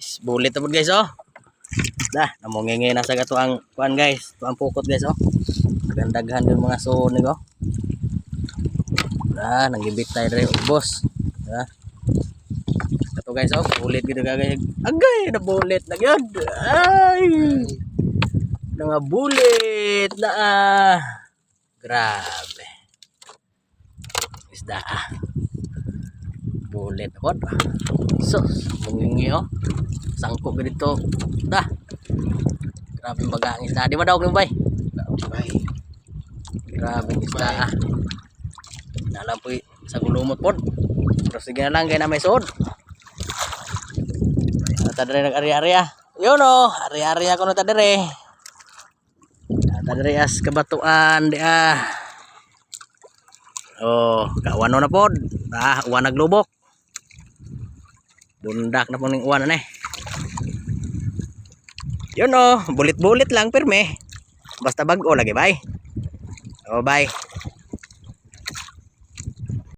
Is, Bulit na po guys oh. Dah, namungingi na sa gato ang kuan guys. Ito ang pukot guys oh. Nagandaghan yung mga sunig oh. Dah, nanggibit tayo rin ubos. Dah. Ito guys oh, bulit gitu guys. Agay, na bulit na gyud. Ay. Mga bulit na ah. Grabe. Isda ah. Bulit ako. So, mungingi oh. Sangko ganito. Dah. Grabe baga ang isda. Di ba daw bay? Grabe isda ah. Nalam po sa gulumot po. Pero sige na lang kaya na may suod. Tadere nag-ari-ari ah. Yun oh, ari-ari ako na tadere. Tadere as kabatuan di ah. Oh, kawano na pod. Ah, uwan naglubok. Bundak na po ng uwan na eh. Yun oh, bulit-bulit lang pirme. Basta bago lagi, bye. Oh, bye.